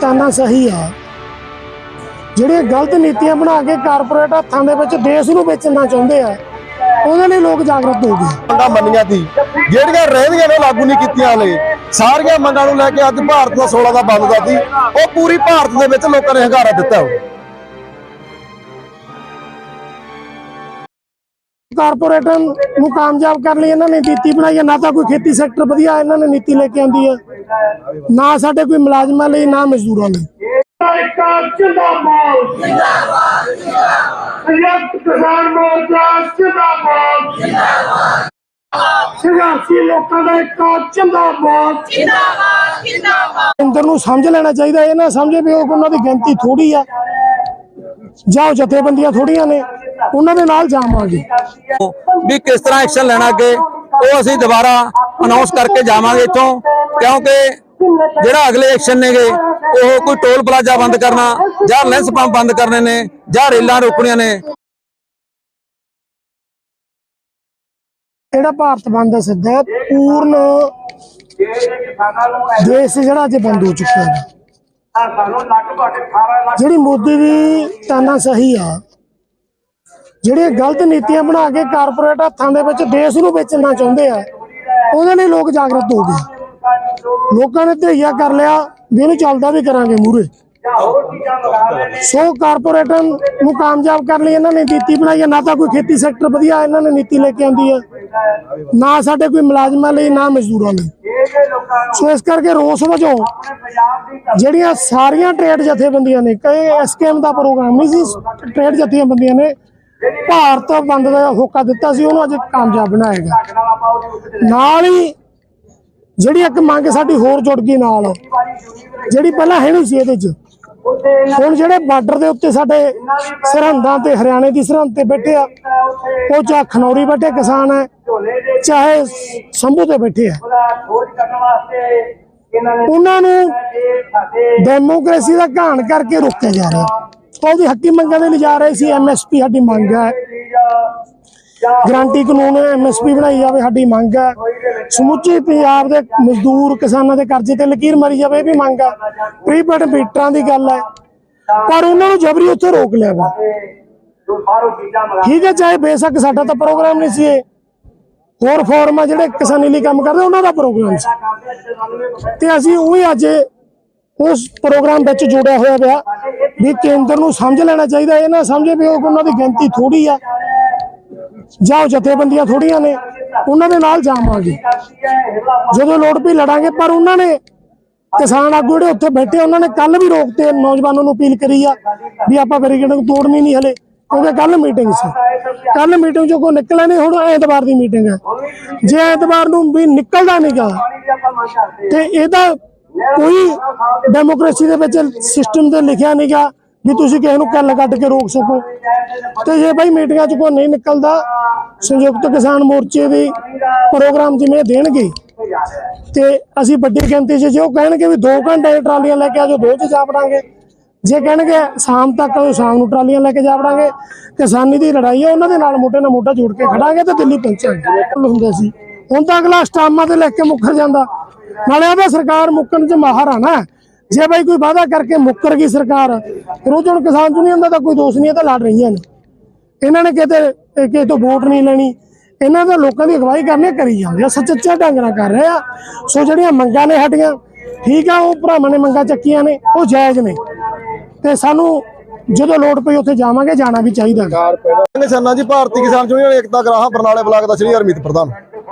ਤਾਨਾ ਆ। ਜਿਹੜੇ ਗਲਤ ਨੀਤੀਆਂ ਬਣਾ ਕੇ ਕਾਰਪੋਰੇਟ ਹੱਥਾਂ ਦੇ ਵਿੱਚ ਦੇਸ਼ ਨੂੰ ਵੇਚਣਾ ਚਾਹੁੰਦੇ ਆ, ਉਹਦੇ ਲਈ ਲੋਕ ਜਾਗਰੂਕ ਹੋ ਗਏ। ਮੰਗਾਂ ਮੰਨੀਆਂ ਸੀ। ਜਿਹੜੀਆਂ ਰਹਿੰਦੀਆਂ ਨੇ ਲਾਗੂ ਨਹੀਂ ਕੀਤੀਆਂ ਹਲੇ ਸਾਰੀਆਂ ਮੰਗਾਂ ਨੂੰ ਲੈ ਕੇ ਅੱਜ ਭਾਰਤ ਦਾ 16 ਦਾ ਬੰਦ ਦਾ ਸੀ। ਉਹ ਪੂਰੀ ਭਾਰਤ ਦੇ ਵਿੱਚ ਲੋਕਾਂ ਨੇ ਹੰਗਾਰਾ ਦਿੱਤਾ। ਉਹ ਕਾਰਪੋਰੇਟਾਂ ਨੂੰ ਕਾਮਯਾਬ ਕਰਨ ਲਈ ਇਹਨਾਂ ਨੇ ਨੀਤੀ ਬਣਾਈ ਹੈ ਨਾ ਤਾਂ ਕੋਈ ਖੇਤੀ ਸੈਕਟਰ ਵਧੀਆ ਇਹਨਾਂ ਨੇ ਨੀਤੀ ਲੈ ਕੇ ਆਂਦੀ ਹੈ। ਨਾ ਸਾਡੇ ਕੋਈ ਮੁਲਾਜ਼ਮਾਂ ਲਈ ਨਾ ਮਜ਼ਦੂਰਾਂ ਲਈ। ਜਿੰਦਾਬਾਦ। ਜਿੰਦਾਬਾਦ। ਕੇਂਦਰ ਨੂੰ ਸਮਝ ਲੈਣਾ ਚਾਹੀਦਾ ਇਹ ਨਾ ਸਮਝੇ ਵੀ ਉਹ ਉਹਨਾਂ ਦੀ ਗਿਣਤੀ ਥੋੜੀ ਆ। ਜਾਂ ਜਥੇਬੰਦੀਆਂ ਥੋੜੀਆਂ ਨੇ। ਉਹਨਾਂ ਦੇ ਨਾਲ ਜਾਵਾਂਗੇ। ਵੀ ਕਿਸ ਤਰ੍ਹਾਂ ਐਕਸ਼ਨ ਲੈਣਾ ਅੱਗੇ ਉਹ ਅਸੀਂ ਦੁਬਾਰਾ ਅਨਾਉਂਸ ਕਰਕੇ ਜਾਵਾਂਗੇ ਇੱਥੋਂ ਕਿਉਂਕਿ ਜਿਹੜਾ ਅਗਲੇ ਐਕਸ਼ਨ ਨੇਗੇ ਉਹ ਕੋਈ ਟੋਲ ਪਲਾਜ਼ਾ ਬੰਦ ਕਰਨਾ ਜਾਂ ਲੈਂਸ ਪੰਪ ਬੰਦ ਕਰਨੇ ਨੇ ਜਾਂ ਰੇਲਾਂ ਰੋਕਣੀਆਂ ਨੇ। ਜਿਹੜਾ ਭਾਰਤ ਬੰਦ ਦਾ ਸਿੱਧਾ ਹੈ, ਪੂਰਨ ਦੇਸ਼ ਜਿਹੜਾ ਅੱਜ ਬੰਦ ਹੋ ਚੁੱਕਾ ਹੈ। ਸਾਨੂੰ ਲਗਭਗ 18 ਲੱਖ ਜਿਹੜੀ ਮੋਦੀ ਦੀ ਤਾਨਾ ਸਹੀ ਆ ਜਿਹੜੀਆਂ ਗਲਤ ਨੀਤੀਆਂ ਬਣਾ ਕੇ ਕਾਰਪੋਰੇਟ ਹੱਥਾਂ ਦੇ ਵਿੱਚ ਦੇਸ਼ ਨੂੰ ਵੇਚਣਾ ਚਾਹੁੰਦੇ ਆ ਉਹਦੇ ਲਈ ਲੋਕ ਜਾਗਰੂਕ ਹੋ ਗਏ। ਲੋਕਾਂ ਨੇ ਧਈਆ ਕਰ ਲਿਆ ਵੀ ਇਹਨੂੰ ਚੱਲਦਾ ਵੀ ਕਰਾਂਗੇ ਮੂਰੇ ਸੋ ਕਾਰਪੋਰੇਟਾਂ ਨੂੰ ਕਾਮਯਾਬ ਕਰਨ ਲਈ ਇਹਨਾਂ ਨੇ ਨੀਤੀ ਬਣਾਈ ਹੈ ਨਾ ਤਾਂ ਕੋਈ ਖੇਤੀ ਸੈਕਟਰ ਵਧੀਆ ਇਹਨਾਂ ਨੇ ਨੀਤੀ ਲੈ ਕੇ ਆਂਦੀ ਹੈ ਨਾ ਸਾਡੇ ਕੋਈ ਮੁਲਾਜ਼ਮਾਂ ਲਈ, ਨਾ ਮਜ਼ਦੂਰਾਂ ਲਈ। ਸੋ ਇਸ ਕਰਕੇ ਰੋਸ ਵਜੋਂ ਜਿਹੜੀਆਂ ਸਾਰੀਆਂ ਟ੍ਰੇਡ ਜਥੇਬੰਦੀਆਂ ਨੇ, ਕਈ ਐਸਕੇਐਮ ਦਾ ਪ੍ਰੋਗਰਾਮ ਨਹੀਂ ਸੀ ਟ੍ਰੇਡ ਜਥੇਬੰਦੀਆਂ ਨੇ ਭਾਰਤ ਬੰਦ ਦਾ ਹੋਕਾ ਦਿੱਤਾ ਸੀ, ਉਹਨੂੰ ਅੱਜ ਕਾਮਯਾਬ ਬਣਾਏਗਾ ਨਾਲ ਹੀ ਜਿਹੜੀ ਇੱਕ ਮੰਗ ਸਾਡੀ ਹੋਰ ਜੁੜ ਗਈ ਨਾਲ, ਜਿਹੜੀ ਪਹਿਲਾਂ ਹੈ ਨਹੀਂ ਸੀ ਇਹਦੇ 'ਚ। ਹੁਣ ਜਿਹੜੇ ਬਾਰਡਰ ਦੇ ਉੱਤੇ ਸਾਡੇ ਸਰਹੰਦਾਂ ਤੇ ਹਰਿਆਣੇ ਦੀ ਸਰਹੰਦ ਤੇ ਬੈਠੇ ਆ, ਉਹ ਚਾਹੇ ਖਨੌਰੀ ਬੈਠੇ ਕਿਸਾਨ ਹੈ, ਚਾਹੇ ਸੰਭੂ ਤੇ ਬੈਠੇ ਆ। ਉਹਨਾਂ ਨੂੰ ਡੈਮੋਕ੍ਰੇਸੀ ਦਾ ਘਾਣ ਕਰਕੇ ਰੋਕਿਆ ਜਾ ਰਿਹਾ। ਉਹਦੀ ਹੱਕੀ ਮੰਗਾਂ ਦੇ ਲਈ ਜਾ ਰਹੇ ਸੀ ਐਮਐਸਪੀ ਸਾਡੀ ਮੰਗ ਹੈ। ਗਰੰਟੀ ਕਾਨੂੰਨ ਐਮਐਸਪੀ ਬਣਾਈ ਜਾਵੇ, ਸਾਡੀ ਮੰਗ ਹੈ। ਸਮੁੱਚੇ ਪੰਜਾਬ ਦੇ ਮਜ਼ਦੂਰ ਕਿਸਾਨਾਂ ਦੇ ਕਰਜ਼ੇ ਤੇ ਲਕੀਰ ਮਾਰੀ ਜਾਵੇ, ਇਹ ਵੀ ਮੰਗ ਹੈ। ਪ੍ਰੀਪੇਡ ਮੀਟਰਾਂ ਦੀ ਗੱਲ ਹੈ। ਪਰ ਉਹਨਾਂ ਨੂੰ ਜਬਰੀ ਉੱਥੇ ਰੋਕ ਲਿਆ ਵਾ। ਠੀਕ ਹੈ, ਚਾਹੇ ਬੇਸ਼ੱਕ ਸਾਡਾ ਤਾਂ ਪ੍ਰੋਗਰਾਮ ਨਹੀਂ ਸੀ ਇਹ। ਹੋਰ ਫੋਰਮ ਆ ਜਿਹੜੇ ਕਿਸਾਨੀ ਲਈ ਕੰਮ ਕਰਦੇ, ਉਹਨਾਂ ਦਾ ਪ੍ਰੋਗਰਾਮ ਸੀ। ਕਰਦੇ ਤੇ ਸਾਨੂੰ ਵੀ ਤੇ ਅਸੀਂ ਉਹੀ ਅੱਜ ਉਸ ਪ੍ਰੋਗਰਾਮ ਵਿੱਚ ਜੋੜਿਆ ਹੋਇਆ ਪਿਆ ਵੀ ਕੇਂਦਰ ਨੂੰ ਸਮਝ ਲੈਣਾ ਚਾਹੀਦਾ ਇਹ ਨਾ ਸਮਝੇ ਵੀ ਉਹ ਉਹਨਾਂ ਦੀ ਗਿਣਤੀ ਥੋੜੀ ਆ। ਜਾਂ ਉਹ ਜਥੇਬੰਦੀਆਂ ਥੋੜੀਆਂ ਨੇ। ਉਹਨਾਂ ਦੇ ਨਾਲ ਜਾਵਾਂਗੇ। ਜਦੋਂ ਲੋੜ ਪਈ ਲੜਾਂਗੇ, ਪਰ ਉਹਨਾਂ ਨੇ ਕਿਸਾਨ ਆਗੂ ਜਿਹੜੇ ਉੱਥੇ ਬੈਠੇ, ਉਹਨਾਂ ਨੇ ਕੱਲ ਵੀ ਰੋਕਤੇ ਨੌਜਵਾਨਾਂ ਨੂੰ ਅਪੀਲ ਕਰੀ ਆ ਵੀ ਆਪਾਂ ਬੈਰੀਕੇਡਿੰਗ ਤੋੜਨੀ ਨਹੀਂ ਹਲੇ, ਕਿਉਂਕਿ ਕੱਲ ਮੀਟਿੰਗ ਸੀ। ਕੱਲ ਮੀਟਿੰਗ ਚੋਂ ਕੋਈ ਨਿਕਲਿਆ ਨਹੀਂ, ਹੁਣ ਐਤਵਾਰ ਦੀ ਮੀਟਿੰਗ ਹੈ। ਜੇ ਐਤਵਾਰ ਨੂੰ ਵੀ ਨਿਕਲਦਾ ਨਹੀਂਗਾ ਵੀ ਆਪਾਂ ਤੇ ਇਹਦਾ ਕੋਈ ਡੈਮੋਕ੍ਰੇਸੀ ਦੇ ਵਿੱਚ ਸਿਸਟਮ ਤੇ ਲਿਖਿਆ ਨਹੀਂਗਾ ਵੀ ਤੁਸੀਂ ਕਿਸੇ ਨੂੰ ਕੱਲ ਕੱਢ ਕੇ ਰੋਕ ਸਕੋ। ਤੇ ਜੇ ਬਾਈ ਮੀਟਿੰਗਾਂ 'ਚ ਕੋਈ ਨਹੀਂ ਨਿਕਲਦਾ, ਸੰਯੁਕਤ ਕਿਸਾਨ ਮੋਰਚੇ ਦੀ ਪ੍ਰੋਗਰਾਮ ਜਿਵੇਂ ਦੇਣਗੇ, ਤੇ ਅਸੀਂ ਵੱਡੀ ਗਿਣਤੀ 'ਚ ਜੇ ਉਹ ਕਹਿਣਗੇ ਵੀ 2 ਘੰਟੇ ਟਰਾਲੀਆਂ ਲੈ ਕੇ ਆਜੋ ਦੋ 'ਚ ਜਾ ਪੜਾਂਗੇ ਜੇ ਕਹਿਣਗੇ ਸ਼ਾਮ ਤੱਕ ਆਓ ਸ਼ਾਮ ਨੂੰ ਟਰਾਲੀਆਂ ਲੈ ਕੇ ਜਾ ਵੜਾਂਗੇ। ਕਿਸਾਨੀ ਦੀ ਲੜਾਈ ਹੈ ਉਹਨਾਂ ਦੇ ਨਾਲ ਮੋਟੇ ਨਾਲ ਮੋਟਾ ਜੋੜ ਕੇ ਖੜਾਂਗੇ ਤੇ ਦਿੱਲੀ ਪਹੁੰਚਾਂਗੇ। ਹੁੰਦਾ ਸੀ। ਹੁਣ ਤਾਂ ਅਗਲਾ ਸਟਾਮਾਂ ਤੇ ਲਿਖ ਕੇ ਮੁੱਕਰ ਜਾਂਦਾ। ਨਾਲੇ ਉਹਦਾ ਸਰਕਾਰ ਮੁੱਕਣ 'ਚ ਮਾਹਰ ਆ ਨਾ। ਜੇ ਬਈ ਕੋਈ ਵਾਅਦਾ ਕਰਕੇ ਮੁੱਕਰ ਗਈ ਸਰਕਾਰ, ਫਿਰ ਉਹ 'ਚ ਕਿਸਾਨ ਯੂਨੀਅਨ ਦਾ ਤਾਂ ਕੋਈ ਦੋਸ਼ ਨਹੀਂ ਇਹ ਤਾਂ ਲੜ ਰਹੀਆਂ ਨੇ। ਇਹਨਾਂ ਨੇ ਕਿਤੇ ਕਿਸੇ ਤੋਂ ਵੋਟ ਨਹੀਂ ਲੈਣੀ। ਇਹਨਾਂ ਦਾ ਲੋਕਾਂ ਦੀ ਅਗਵਾਈ ਕਰਨੀ ਕਰੀ ਜਾਂਦੇ ਆ ਸੱਚਾ ਢੰਗ ਨਾਲ ਕਰ ਰਹੇ ਆ। ਸੋ ਜਿਹੜੀਆਂ ਮੰਗਾਂ ਨੇ ਸਾਡੀਆਂ, ਠੀਕ ਆ, ਉਹ ਭਰਾਵਾਂ ਨੇ ਮੰਗਾਂ ਚੱਕੀਆਂ ਨੇ, ਉਹ ਜਾਇਜ਼ ਨੇ। ਤੇ ਸਾਨੂੰ ਜਦੋਂ ਲੋੜ ਪਈ ਉੱਥੇ ਜਾਵਾਂਗੇ, ਜਾਣਾ ਵੀ ਚਾਹੀਦਾ। ਨਿਸ਼ਾਨਾ ਜੀ, ਭਾਰਤੀ ਕਿਸਾਨ ਯੂਨੀਅਨ ਏਕਤਾ ਗਰਾਹਾ, ਬਰਨਾਲੇ ਬਲਾਕ ਦਾ ਸ਼੍ਰੀ ਹਰਮੀਤ ਪ੍ਰਧਾਨ।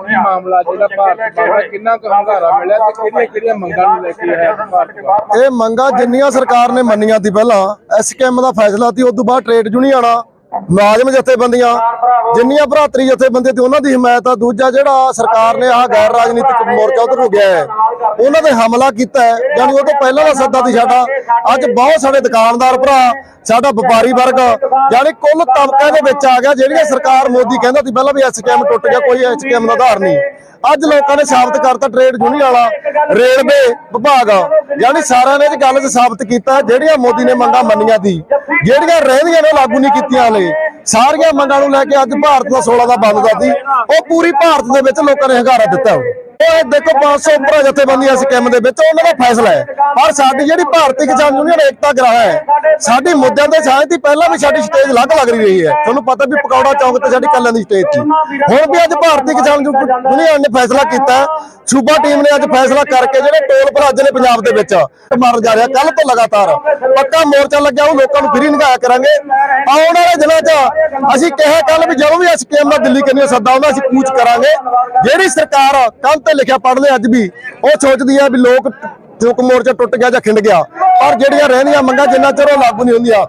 ਇਹ ਮਾਮਲਾ ਜਿਹੜਾ ਭਾਰਤ ਬਾਰੇ ਕਿੰਨਾ ਕੁ ਹੰਗਾਰਾ ਮਿਲਿਆ ਤੇ ਕਿਹੜੀਆਂ ਕਿਹੜੀਆਂ ਮੰਗਾਂ ਨੂੰ ਲੈ ਕੇ ਹੈ ਭਾਰਤ ਇਹ ਮੰਗਾਂ ਜਿੰਨੀਆਂ ਸਰਕਾਰ ਨੇ ਮੰਨੀਆਂ ਸੀ ਪਹਿਲਾਂ ਐਸਕੇਐਮ ਦਾ ਫੈਸਲਾ ਸੀ ਉਸ ਤੋਂ ਬਾਅਦ ਟ੍ਰੇਡ ਯੂਨੀਅਨਾਂ ਮੁਲਾਜ਼ਮ ਜਥੇਬੰਦੀਆਂ, ਜਿੰਨੀਆਂ ਭਰਾਤਰੀ ਜਥੇਬੰਦੀਆਂ ਤੇ ਉਹਨਾਂ ਦੀ ਹਮਾਇਤ ਆ, ਦੂਜਾ ਜਿਹੜਾ ਸਰਕਾਰ ਨੇ ਆਹ ਗੈਰ ਰਾਜਨੀਤਿਕ ਮੋਰਚਾ ਉਧਰ ਨੂੰ ਗਿਆ ਹੈ, ਉਹਨਾਂ ਤੇ ਹਮਲਾ ਕੀਤਾ ਹੈ। ਯਾਨੀ ਉਹ ਤੋਂ ਪਹਿਲਾਂ ਦਾ ਸੱਦਾ ਸੀ ਸਾਡਾ, ਅੱਜ ਬਹੁਤ ਸਾਡੇ ਦੁਕਾਨਦਾਰ ਭਰਾ, ਸਾਡਾ ਵਪਾਰੀ ਵਰਗ, ਯਾਨੀ ਕੁੱਲ ਤਬਕਿਆਂ ਦੇ ਵਿੱਚ ਆ ਗਿਆ, ਜਿਹੜੀਆਂ ਸਰਕਾਰ ਮੋਦੀ ਕਹਿੰਦਾ ਸੀ ਪਹਿਲਾਂ ਵੀ ਐਸਕੇਐਮ ਟੁੱਟ ਗਿਆ, ਕੋਈ ਐਸਕੇਐਮ ਦਾ ਆਧਾਰ ਨਹੀਂ। ਅੱਜ ਲੋਕਾਂ ਨੇ ਸਾਬਤ ਕਰਤਾ ਟ੍ਰੇਡ ਯੂਨੀਅਨ ਵਾਲਾ ਰੇਲਵੇ ਵਿਭਾਗ ਯਾਨੀ ਸਾਰਿਆਂ ਨੇ ਇਹ ਗੱਲ 'ਚ ਸਾਬਤ ਕੀਤਾ, ਜਿਹੜੀਆਂ ਮੋਦੀ ਨੇ ਮੰਗਾਂ ਮੰਨੀਆਂ ਸੀ, ਜਿਹੜੀਆਂ ਰਹਿੰਦੀਆਂ ਨੇ ਲਾਗੂ ਨਹੀਂ ਕੀਤੀਆਂ ਨੇ ਸਾਰੀਆਂ ਮੰਗਾਂ ਨੂੰ ਲੈ ਕੇ ਅੱਜ ਭਾਰਤ ਦਾ 16 ਦਾ ਬੰਦ ਦਾ ਸੀ ਉਹ ਪੂਰੀ ਭਾਰਤ ਦੇ ਵਿੱਚ ਲੋਕਾਂ ਨੇ ਹੰਗਾਰਾ ਦਿੱਤਾ। ਇਹ ਦੇਖੋ 500 ਉੱਪਰ ਜਥੇਬੰਦੀਆਂ ਸਕੀਮ ਦੇ ਵਿੱਚ, ਉਹਨਾਂ ਦਾ ਫੈਸਲਾ ਹੈ। ਪਰ ਸਾਡੀ ਜਿਹੜੀ ਭਾਰਤੀ ਕਿਸਾਨ ਯੂਨੀਅਨ ਏਕਤਾ ਗ੍ਰਾਹ ਹੈ, ਸਾਡੀ ਮੁੱਦਿਆਂ ਤੇ ਸਾਂਝ ਦੀ ਪਹਿਲਾਂ ਵੀ ਸਾਡੀ ਸਟੇਜ ਅਲੱਗ ਲੱਗ ਰਹੀ ਹੈ। ਤੁਹਾਨੂੰ ਪਤਾ ਵੀ ਪਕੌੜਾ ਚੌਂਕ ਤੇ ਸਾਡੀ ਕੱਲਿਆਂ ਦੀ ਸਟੇਜ ਸੀ। ਹੁਣ ਵੀ ਅੱਜ ਭਾਰਤੀ ਕਿਸਾਨ ਯੂਨੀਅਨ ਨੇ ਫੈਸਲਾ ਕੀਤਾ ਸੂਬਾ ਟੀਮ ਨੇ ਅੱਜ ਫੈਸਲਾ ਕਰਕੇ ਜਿਹੜੇ ਟੋਲ ਪਲਾਜ਼ੇ ਨੇ ਪੰਜਾਬ ਦੇ ਵਿੱਚ ਮਾਰਨ ਜਾ ਰਿਹਾ ਕੱਲ ਤੋਂ ਲਗਾਤਾਰ ਪੱਕਾ ਮੋਰਚਾ ਲੱਗਿਆ, ਉਹ ਲੋਕਾਂ ਨੂੰ ਫਰੀ ਨਿਗਾਹ ਕਰਾਂਗੇ। ਆਉਣ ਵਾਲੇ ਦਿਨਾਂ 'ਚ ਅਸੀਂ ਕਿਹਾ ਕੱਲ ਵੀ ਜਦੋਂ ਵੀ ਇਸ ਸਕੀਮ ਦਾ ਦਿੱਲੀ ਕੰਨੀ ਸੱਦਾ ਆਉਂਦਾ, ਅਸੀਂ ਕੂਚ ਕਰਾਂਗੇ। ਜਿਹੜੀ ਸਰਕਾਰ ਕੰਨ ਤੇ ਲਿਖਿਆ ਪੜ੍ਹ ਲੈ ਅੱਜ ਵੀ। ਉਹ ਸੋਚਦੀ ਹੈ ਵੀ ਲੋਕ ਚੁੱਕ ਮੋਰਚਾ ਟੁੱਟ ਗਿਆ ਜਾਂ ਖਿੰਡ ਗਿਆ। ਪਰ ਜਿਹੜੀਆਂ ਰਹਿੰਦੀਆਂ ਮੰਗਾਂ ਜਿੰਨਾ ਚਿਰ ਉਹ ਲਾਗੂ ਨਹੀਂ ਹੁੰਦੀਆਂ,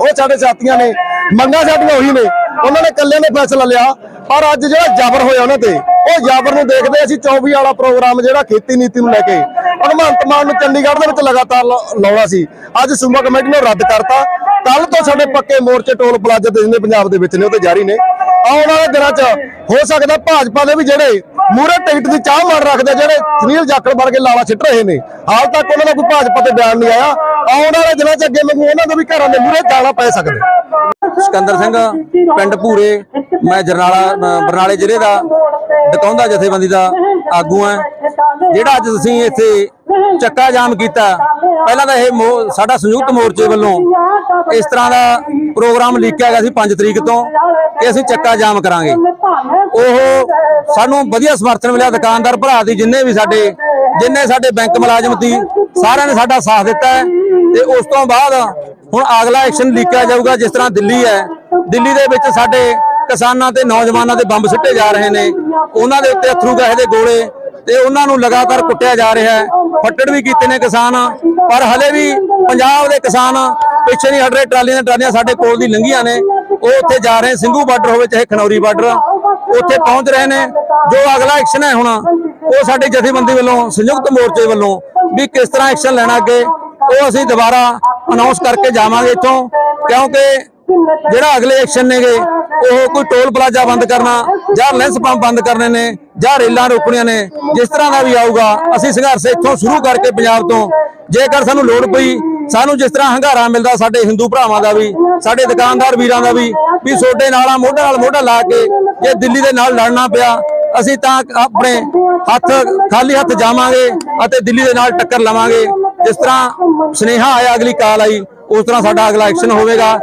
ਉਹ ਸਾਡੇ ਸਾਥੀਆਂ ਨੇ, ਮੰਗਾਂ ਸਾਡੀਆਂ ਉਹੀ ਨੇ। ਉਹਨਾਂ ਨੇ ਇਕੱਲਿਆਂ ਨੇ ਫੈਸਲਾ ਲਿਆ। ਪਰ ਅੱਜ ਜਿਹੜਾ ਜ਼ਬਰ ਹੋਇਆ ਉਹਨਾਂ ਤੇ, ਉਹ ਜ਼ਬਰ ਨੂੰ ਦੇਖਦੇ ਅਸੀਂ 24 ਵਾਲਾ ਪ੍ਰੋਗਰਾਮ ਜਿਹੜਾ ਖੇਤੀ ਨੀਤੀ ਨੂੰ ਲੈ ਕੇ, ਭਗਵੰਤ ਮਾਨ ਨੂੰ ਚੰਡੀਗੜ੍ਹ ਦੇ ਵਿੱਚ ਲਗਾਤਾਰ ਲਾਉਣਾ ਸੀ। ਅੱਜ ਸੂਬਾ ਕਮੇਟੀ ਨੇ ਰੱਦ ਕਰਤਾ। ਕੱਲ ਤੋਂ ਸਾਡੇ ਪੱਕੇ ਮੋਰਚੇ ਟੋਲ ਪਲਾਜ਼ਾ ਤੇ ਜਿੰਨੇ ਪੰਜਾਬ ਦੇ ਵਿੱਚ ਨੇ, ਉਹ ਤੇ ਜਾਰੀ ਨੇ। ਆਉਣ ਵਾਲੇ ਦਿਨਾਂ 'ਚ ਹੋ ਸਕਦਾ ਭਾਜਪਾ ਦੇ ਵੀ ਜਿਹੜੇ ਮੂਰੇ ਟਿਕਟ ਦੀ ਚਾਹ ਮਾਰ ਰੱਖਦੇ ਜਿਹੜੇ ਸੁਨੀਲ ਜਾਖੜ ਵਰਗੇ ਲਾਲਾ ਛਿੱਟ ਰਹੇ ਨੇ। ਹਾਲ ਤੱਕ ਉਹਨਾਂ ਦਾ ਕੋਈ ਭਾਜਪਾ ਤੇ ਬਿਆਨ ਨਹੀਂ ਆਇਆ। ਆਉਣ ਵਾਲੇ ਦਿਨਾਂ 'ਚ ਅੱਗੇ ਮੈਨੂੰ ਉਹਨਾਂ ਦੇ ਵੀ ਘਰਾਂ ਦੇ ਮੂਰੇ ਜਾਣਾ ਪੈ ਸਕਦਾ। ਸਿਕੰਦਰ ਸਿੰਘ, ਪਿੰਡ ਭੂਰੇ, ਮੈਂ ਜਰਨਾਲਾ ਬਰਨਾਲੇ ਜ਼ਿਲ੍ਹੇ ਦਾ ਡਕੌਂਦਾ ਜਥੇਬੰਦੀ ਦਾ ਆਗੂ ਹਾਂ। ਜਿਹੜਾ ਅੱਜ ਤੁਸੀਂ ਇੱਥੇ ਚੱਕਾ ਜਾਮ ਕੀਤਾ, ਪਹਿਲਾਂ ਤਾਂ ਇਹ ਮੋ- ਸਾਡਾ ਸੰਯੁਕਤ ਮੋਰਚੇ ਵੱਲੋਂ ਇਸ ਤਰ੍ਹਾਂ ਦਾ ਪ੍ਰੋਗਰਾਮ ਲਿਖਿਆ ਗਿਆ ਸੀ 5 ਤਰੀਕ ਤੋਂ ਕਿ ਅਸੀਂ ਚੱਕਾ ਜਾਮ ਕਰਾਂਗੇ। ਉਹ ਸਾਨੂੰ ਵਧੀਆ ਸਮਰਥਨ ਮਿਲਿਆ। ਦੁਕਾਨਦਾਰ ਭਰਾ ਦੀ ਜਿੰਨੇ ਵੀ ਸਾਡੇ, ਜਿੰਨੇ ਸਾਡੇ ਬੈਂਕ ਮੁਲਾਜ਼ਮ ਸੀ, ਸਾਰਿਆਂ ਨੇ ਸਾਡਾ ਸਾਥ ਦਿੱਤਾ ਹੈ। ਤੇ ਉਸ ਤੋਂ ਬਾਅਦ ਹੁਣ ਅਗਲਾ ਐਕਸ਼ਨ ਲਿਖਿਆ ਜਾਊਗਾ, ਜਿਸ ਤਰ੍ਹਾਂ ਦਿੱਲੀ ਹੈ। ਦਿੱਲੀ ਦੇ ਵਿੱਚ ਸਾਡੇ ਕਿਸਾਨਾਂ ਤੇ ਨੌਜਵਾਨਾਂ ਦੇ ਬੰਬ ਸਿੱਟੇ ਜਾ ਰਹੇ ਨੇ। ਉਹਨਾਂ ਦੇ ਉੱਤੇ ਅਥਰੂ ਗੈਸ ਦੇ ਗੋਲੇ ਤੇ ਉਹਨਾਂ ਨੂੰ ਲਗਾਤਾਰ ਕੁੱਟਿਆ ਜਾ ਰਿਹਾ ਹੈ। ਫੱਟੜ ਵੀ ਕੀਤੇ ਨੇ ਕਿਸਾਨ, ਪਰ ਹਲੇ ਵੀ ਪੰਜਾਬ ਦੇ ਕਿਸਾਨ ਪਿੱਛੇ ਨਹੀਂ ਹਟ ਰਹੇ, ਟਰਾਲੀਆਂ ਟਰਾਲੀਆਂ ਸਾਡੇ ਕੋਲ ਦੀ ਲੰਘੀਆਂ ਨੇ। ਉਹ ਉੱਥੇ ਜਾ ਰਹੇ ਸਿੰਘੂ ਬਾਰਡਰ ਹੋਵੇ, ਚਾਹੇ ਖਨੌਰੀ ਬਾਰਡਰ। ਉੱਥੇ ਪਹੁੰਚ ਰਹੇ ਨੇ, ਜੋ ਅਗਲਾ ਐਕਸ਼ਨ ਹੈ ਹੁਣ, ਉਹ ਸਾਡੀ ਜਥੇਬੰਦੀ ਵੱਲੋਂ, ਸੰਯੁਕਤ ਮੋਰਚੇ ਵੱਲੋਂ ਵੀ ਕਿਸ ਤਰ੍ਹਾਂ ਐਕਸ਼ਨ ਲੈਣਾ ਅੱਗੇ, ਉਹ ਅਸੀਂ ਦੁਬਾਰਾ ਅਨਾਉਂਸ ਕਰਕੇ ਜਾਵਾਂਗੇ ਇੱਥੋਂ, ਕਿਉਂਕਿ ਜਿਹੜਾ ਅਗਲੇ ਐਕਸ਼ਨ ਨੇਗੇ, ਉਹ ਕੋਈ ਟੋਲ ਪਲਾਜ਼ਾ ਬੰਦ ਕਰਨਾ, ਜਾਂ ਲੈਂਸ ਪੰਪ ਬੰਦ ਕਰਨੇ ਨੇ, ਜਾਂ ਰੇਲਾਂ ਰੋਕਣੀਆਂ ਨੇ, ਜਿਸ ਤਰ੍ਹਾਂ ਦਾ ਵੀ ਆਊਗਾ, ਅਸੀਂ ਸੰਘਰਸ਼ ਇੱਥੋਂ ਸ਼ੁਰੂ ਕਰਕੇ ਪੰਜਾਬ ਤੋਂ। ਜੇਕਰ ਸਾਨੂੰ ਲੋੜ ਪਈ ਸਾਨੂੰ ਜਿਸ ਤਰ੍ਹਾਂ ਹੰਗਾਰਾ ਮਿਲਦਾ ਸਾਡੇ ਹਿੰਦੂ ਭਰਾਵਾਂ ਦਾ ਵੀ, ਸਾਡੇ ਦੁਕਾਨਦਾਰ ਵੀਰਾਂ ਦਾ ਵੀ ਵੀ ਛੋਟੇ ਨਾਲਾਂ ਮੋਢੇ ਨਾਲ ਮੋਢਾ ਲਾ ਕੇ ਜੇ ਦਿੱਲੀ ਦੇ ਨਾਲ ਲੜਨਾ ਪਿਆ, ਅਸੀਂ ਤਾਂ ਆਪਣੇ ਹੱਥ, ਖਾਲੀ ਹੱਥ ਜਾਵਾਂਗੇ ਅਤੇ ਦਿੱਲੀ ਦੇ ਨਾਲ ਟੱਕਰ ਲਵਾਂਗੇ। ਜਿਸ ਤਰ੍ਹਾਂ ਸੁਨੇਹਾ ਆਇਆ, ਅਗਲੀ ਕਾਲ ਆਈ, ਉਸ ਤਰ੍ਹਾਂ ਸਾਡਾ ਅਗਲਾ ਐਕਸ਼ਨ ਹੋਵੇਗਾ।